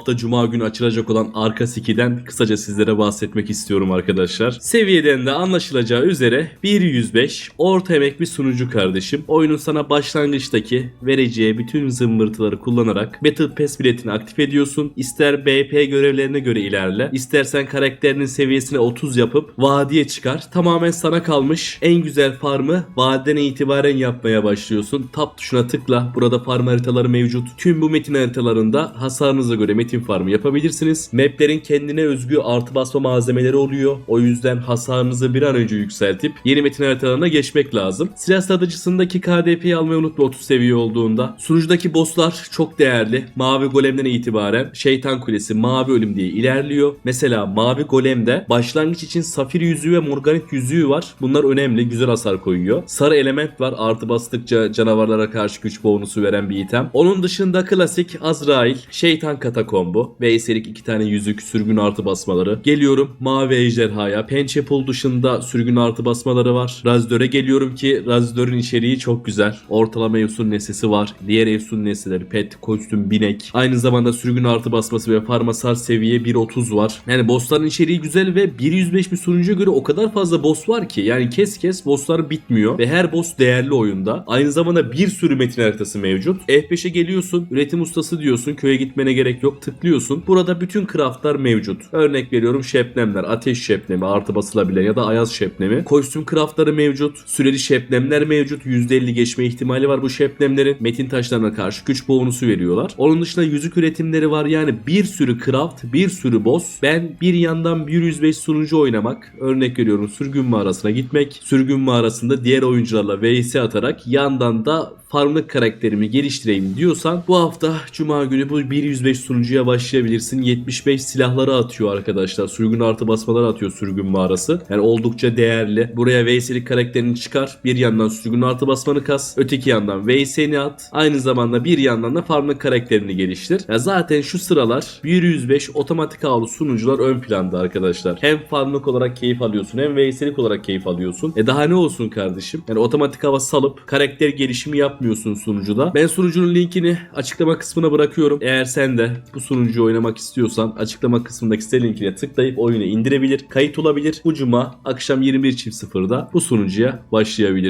hafta Cuma günü açılacak olan Arka Siki'den kısaca sizlere bahsetmek istiyorum arkadaşlar. Seviyeden de anlaşılacağı üzere 1.105 orta emek bir sunucu kardeşim. Oyunun sana başlangıçtaki vereceği bütün zımbırtıları kullanarak Battle Pass biletini aktif ediyorsun. İster BP görevlerine göre ilerle. istersen karakterinin seviyesine 30 yapıp vadiye çıkar. Tamamen sana kalmış. En güzel farmı vadiden itibaren yapmaya başlıyorsun. Tap tuşuna tıkla. Burada farm haritaları mevcut. Tüm bu metin haritalarında hasarınıza göre metin farmı yapabilirsiniz. Maplerin kendine özgü artı basma malzemeleri oluyor. O yüzden hasarınızı bir an önce yükseltip yeni metin haritalarına geçmek lazım. Silah satıcısındaki KDP'yi almayı unutma 30 seviye olduğunda. Sunucudaki bosslar çok değerli. Mavi golemden itibaren şeytan kulesi, mavi ölüm diye ilerliyor. Mesela mavi golemde başlangıç için safir yüzüğü ve morganit yüzüğü var. Bunlar önemli. Güzel hasar koyuyor. Sarı element var. Artı bastıkça canavarlara karşı güç bonusu veren bir item. Onun dışında klasik Azrail, şeytan katakombu ve eserik iki tane yüzük, sürgün artı basmaları. Geliyorum mavi ejderhaya. Pençepul dışında sürgün artı basmaları var. Razdör'e geliyorum ki Razdör'ün içeriği çok güzel. Ortalama Efsun nesnesi var. Diğer Efsun nesneleri pet, kostüm, binek. Aynı zamanda sürgün artı basması ve farmasar seviye 1.30 var. Yani bossların içeriği güzel ve 1.105 bir sunucuya göre o kadar fazla boss var ki yani kes kes bosslar bitmiyor ve her boss değerli oyunda. Aynı zamanda bir sürü metin haritası mevcut. F5'e geliyorsun, üretim ustası diyorsun, köye gitmene gerek yok, tıklıyorsun. Burada bütün craftlar mevcut. Örnek veriyorum şebnemler, ateş şebnemi, artı basılabilen ya da ayaz şebnemi. Kostüm craftları mevcut, süreli şebnemler mevcut. %50 geçme ihtimali var bu şebnemlerin. Metin taşlarına karşı güç bonusu veriyorlar. Onun dışında yüzük üretimleri var yani bir sürü craft, bir sürü boss. Ben bir yandan 105 sunucu oynamak, örnek veriyorum sürgün mağarasına gitmek, sürgün mağarasında diğer oyuncularla vs atarak yandan da farmlık karakterimi geliştireyim diyorsan bu hafta Cuma günü bu 105 sunucuya başlayabilirsin. 75 silahları atıyor arkadaşlar. Sürgün artı basmaları atıyor sürgün mağarası. Yani oldukça değerli. Buraya Veysel'lik karakterini çıkar. Bir yandan sürgün artı basmanı kas. Öteki yandan Veysel'i at. Aynı zamanda bir yandan da farmlık karakterini geliştir. Ya zaten şu sıralar 105 otomatik avlu sunucular ön planda arkadaşlar. Hem farmlık olarak keyif alıyorsun hem Veysel'lik olarak keyif alıyorsun. E daha ne olsun kardeşim? Yani otomatik hava salıp karakter gelişimi yapmıyorsun sunucuda. Ben sunucunun linkini açıklama kısmına bırakıyorum. Eğer sen de bu sunucuyu oynamak istiyorsan açıklama kısmındaki site linkine tıklayıp oyunu indirebilir, kayıt olabilir. Bu cuma akşam 21.00'da bu sunucuya başlayabilirsin.